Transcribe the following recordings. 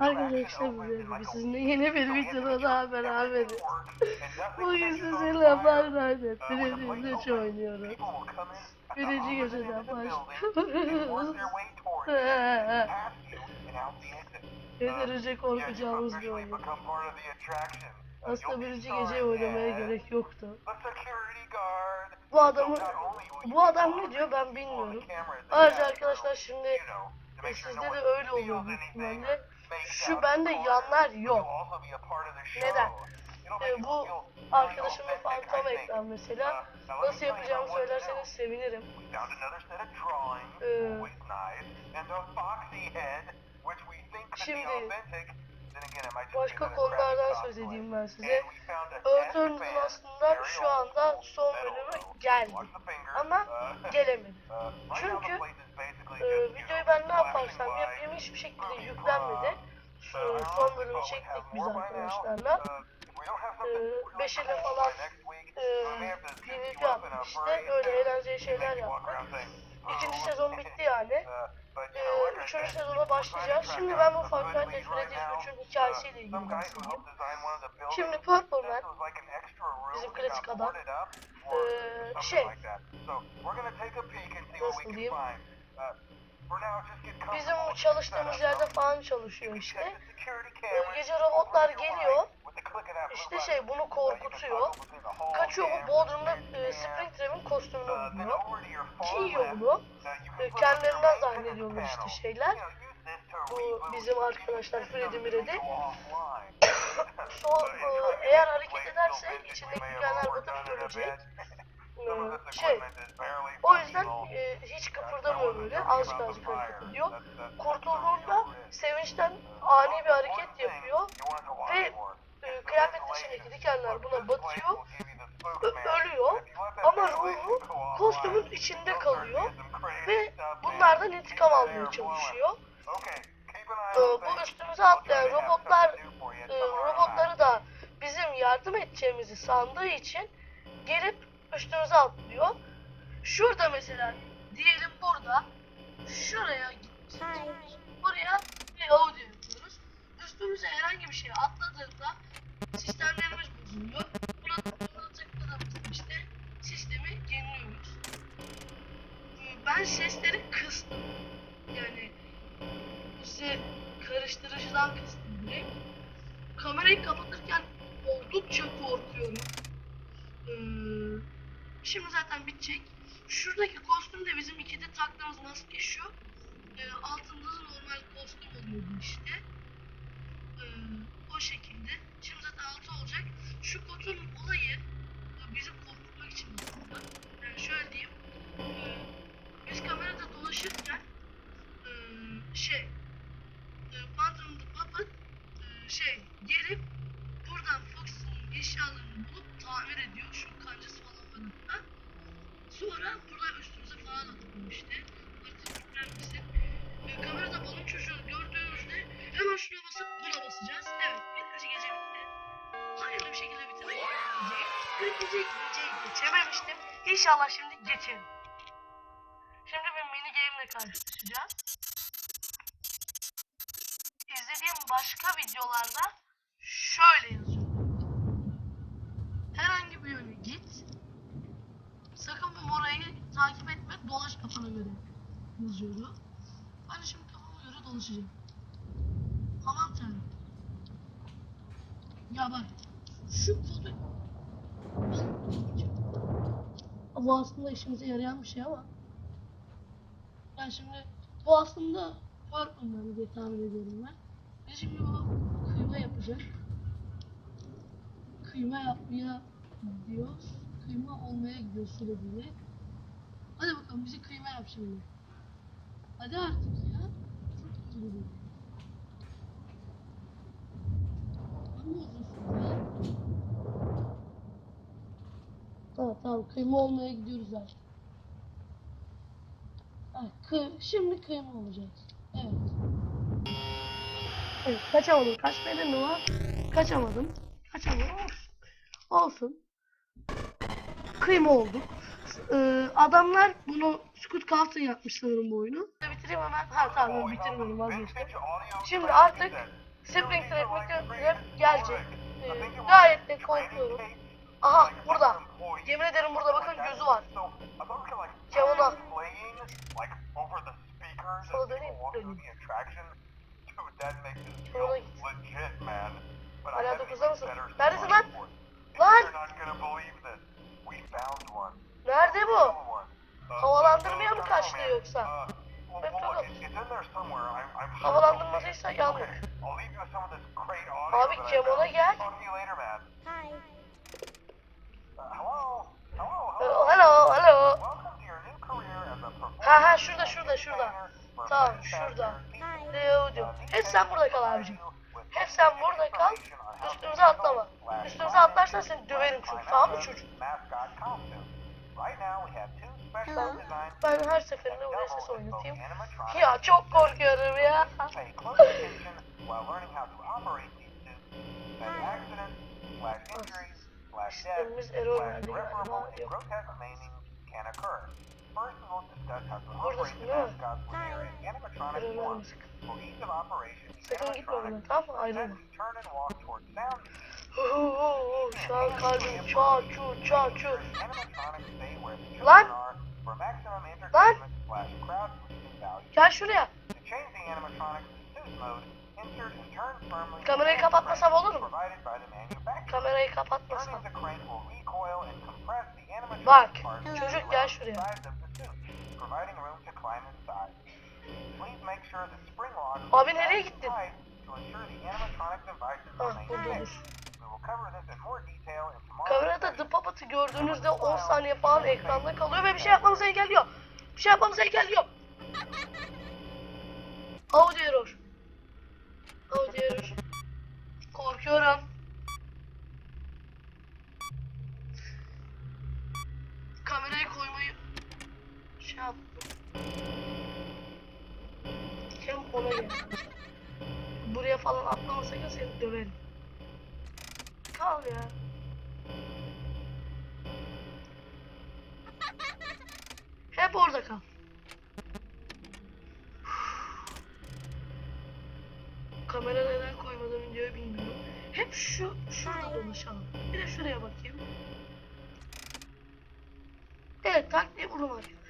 Arkadaşlar bugün sizinle yeni bir videoda daha beraberiz. Bugün sizinle Fortnite birinci üç oynuyoruz. Birinci geceden başlıyoruz. Yeterince korkacağımız bir oyun. Aslında birinci geceyi oynamaya gerek yoktu. Bu adamı, bu adam ne diyor ben bilmiyorum. Ayrıca arkadaşlar şimdi e, sizde de öyle oluyor büyük ihtimalle. Şu bende yanlar yok. Neden? E, bu arkadaşımın fantom ekran mesela. Nasıl yapacağımı söylerseniz sevinirim. Ee, şimdi başka konulardan söz edeyim ben size. Öldüğümüzün aslında şu anda son bölümü geldi. Ama gelemedim. Çünkü e, videoyu ben ne yaparsam yapayım hiçbir şekilde yüklenmedi. Şu son bölümü çektik biz arkadaşlarla. E, Beşir'le falan e, video attık işte. Öyle eğlenceli şeyler yaptık. İkinci sezon bitti yani. Ee, üçüncü sezona başlayacağız. Şimdi ben bu Far Cry Freddy's 3'ün hikayesiyle ilgili bahsedeyim. Şimdi Purple Man, bizim klasik adam, ee, şey, nasıl diyeyim, bizim bu çalıştığımız yerde falan çalışıyor işte. Gece robotlar geliyor, işte şey bunu korkutuyor. Kaçıyor bu Bodrum'da e, Springtrap'in kostümünü buluyor. Giyiyor bunu. E, kendilerinden zannediyorlar işte şeyler. Bu bizim arkadaşlar Freddy Miredi. So, e, eğer hareket ederse içindeki genel batıp görecek. E, şey, o yüzden e, hiç kıpırdamıyor böyle. Azıcık azıcık hareket ediyor. Kurtulduğunda sevinçten ani bir hareket yapıyor. Ve e, kıyafet içindeki dikenler buna batıyor. Ölüyor. Ama ruhu kostümün içinde kalıyor. Ve bunlardan intikam almaya çalışıyor. Ee, bu üstümüze atlayan robotlar e, robotları da bizim yardım edeceğimizi sandığı için gelip üstümüze atlıyor. Şurada mesela diyelim burada şuraya gidiyoruz. Buraya bir audio. Üstümüze herhangi bir şey atladığında sistemlerimiz bozuluyor. Burada, burada tıkladığımızda işte sistemi yeniliyoruz. Ben sesleri kıstım. Yani size karıştırıcıdan kıstım direkt. Kamerayı kapatırken oldukça korkuyorum. Ee, şimdi zaten bitecek. Şuradaki kostüm de bizim ikide taktığımız maske şu. Ee, altında da normal kostüm oluyordu işte. Ee, o şekilde. Şimdi zaten altı olacak. Şu kotun olayı Birinci geceyi geçememiştim. İnşallah şimdi geçerim. Şimdi bir mini game ile karşılaşacağız. İzlediğim başka videolarda şöyle yazıyor. Herhangi bir yöne git. Sakın bu orayı takip etme, dolaş kafana göre yazıyordu. Ben şimdi kafama göre dolaşacağım. Aman tanrım. Ya bak, şu kodu... Bu aslında işimize yarayan bir şey ama ben şimdi bu aslında var onları diye tahmin ediyorum ben. Ve şimdi bu kıyma yapacak. Kıyma yapmaya gidiyoruz. Kıyma olmaya gidiyor sürekli. Hadi bakalım bize kıyma yap şimdi. Hadi artık ya. Çok kötü gidiyor. Tamam tamam kıyma olmaya gidiyoruz artık. Ha, kı şimdi kıyma olacağız. Evet. Evet kaçamadım. Kaçmaya dedim ama kaçamadım. Kaçamadım. Olsun. Olsun. Kıyma olduk. Ee, adamlar bunu Scoot Captain yapmış sanırım bu oyunu. Bitireyim hemen. Ha tamam bitirmiyorum vazgeçtim. Şimdi artık Spring Trap Trap gelecek. Ee, gayet de korkuyorum. Aha Sola git. Hala dokuzda mısın? Neredesin lan? Lan! Nerede bu? Havalandırmaya mı kaçtı yoksa? Havalandırmadıysa yandık. Abi Kemal'a gel. Hi. Hello, hello, hello. Ha ha şurada şurada şurada. Tamam şurada. Leo'cum. Hep sen burada kal abicim. Hep sen burada kal. Üstümüze atlama. Üstümüze atlarsan seni döverim çünkü tamam mı çocuk? Ben, ben her seferinde buraya ses oynatayım. Ya çok korkuyorum ya. Sistemimiz error verdi galiba. Yok. Buradasın değil mi? Vermesin. Sakın gitme buradan tamam? Ayrılma. An kalbim çağ çu çağ çu. Lan! Lan! Gel şuraya. Kamerayı kapatmasam olur mu? Kamerayı kapatmasam. Bak, çocuk gel şuraya. Abi nereye gittin? Ah dur. Kamerada The Puppet'ı gördüğünüzde 10 saniye falan ekranda kalıyor ve bir şey yapmamızı engelliyor. Bir şey yapmamızı engelliyor. Audio error. Audio error. Korkuyorum. Hep orada kal. Kamera neden koymadan videoyu bilmiyorum. Hep şu, şurada dolaşalım. Bir de şuraya bakayım. Evet taktiği vurun arkadaşlar.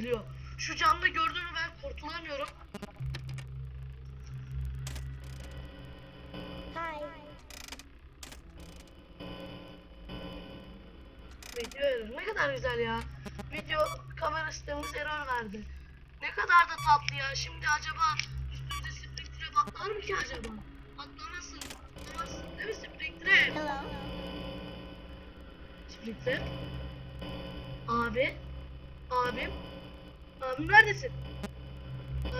Geliyor. Şu camda gördüğümü ben kurtulamıyorum. Hi. Video error. Ne kadar güzel ya. Video kamera sistemimiz error verdi. Ne kadar da tatlı ya. Şimdi acaba üstümüze spring trap atlar mı ki acaba? Atlamasın. Atlamasın. Değil mi trap? Hello. Trap. Abi. Abim. Abim neredesin?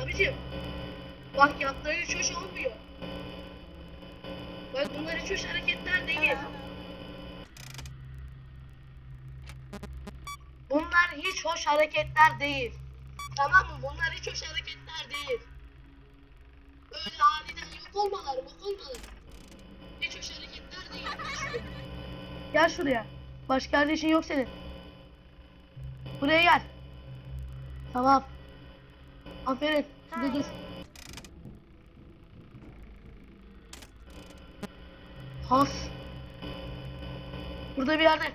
Abicim. Bak yaptığın hiç hoş olmuyor. Bak bunlar hiç hoş hareketler değil. Bunlar hiç hoş hareketler değil. Tamam mı? Bunlar hiç hoş hareketler değil. Öyle aniden yok olmalar, yok olmalar. Hiç hoş hareketler değil. Gel şuraya. Gel şuraya. Başka kardeşin yok senin. Buraya gel. Tamam. Aferin. Dur dur. Has. Burada bir yerde.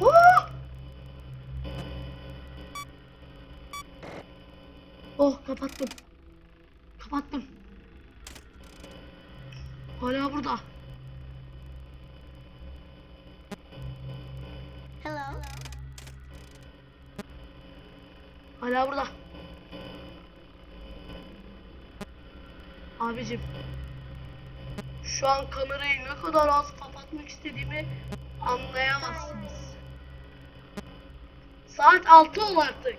Huu! Oh kapattım. Kapattım. Hala burada. Hala burada. Abicim. Şu an kamerayı ne kadar az kapatmak istediğimi anlayamazsınız. Saat 6 ol artık.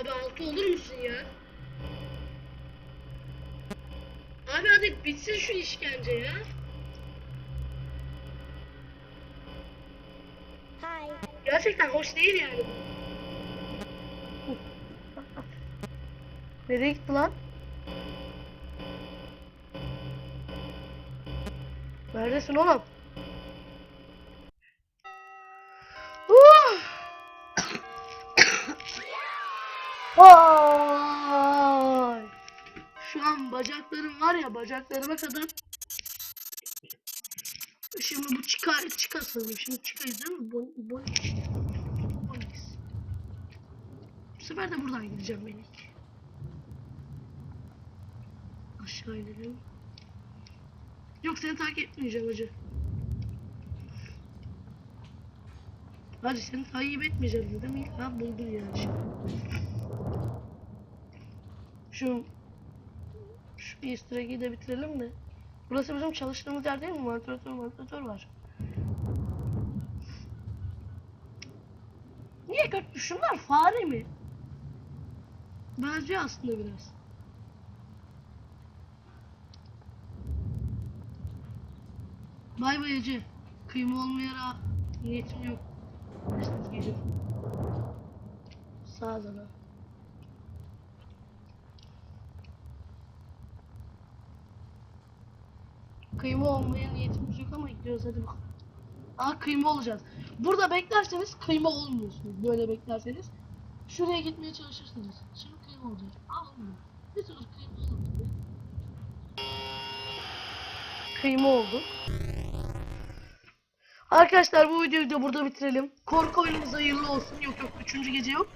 Abi 6 olur musun ya? Abi hadi bitsin şu işkence ya. Gerçekten hoş değil yani. Nereye gitti lan? Neredesin oğlum? Uh! Vay! Şu an bacaklarım var ya bacaklarıma kadar Şimdi bu çıkar sanırım. Şimdi çıkayız değil mi? Bu, bu, Bonix. Bu sefer de buradan gideceğim Melik. Aşağı inelim. Yok seni takip etmeyeceğim hacı. Hacı seni takip etmeyeceğim dedim. Ha buldun yani şimdi. Şu şu easter egg'i de bitirelim de. Burası bizim çalıştığımız yer değil mi? Vantilatör vantilatör var. Niye kötü? Şunlar fare mi? Benziyor aslında biraz. Bay bay Ece. Kıyma olmayara niyetim yok. Başınız geliyor. Sağa dön. Kıyma olmaya niyetimiz yok ama gidiyoruz hadi bakalım. Aa kıyma olacağız. Burada beklerseniz kıyma olmuyorsunuz. Böyle beklerseniz. Şuraya gitmeye çalışırsınız. Şimdi kıyma olacak. Aa olmuyor. Bir türlü kıyma olmuyor. Kıyma oldu. Arkadaşlar bu videoyu da burada bitirelim. Korku oyunumuz hayırlı olsun. Yok yok üçüncü gece yok.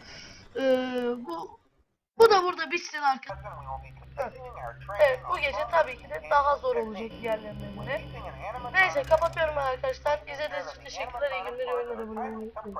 Ee, bu bu da burada bitsin arkadaşlar. Evet bu gece tabii ki de daha zor olacak diğerlerine göre. Neyse kapatıyorum arkadaşlar. İzlediğiniz için teşekkürler. İyi günler. iyi oyunlar. Abone olmayı unutmayın.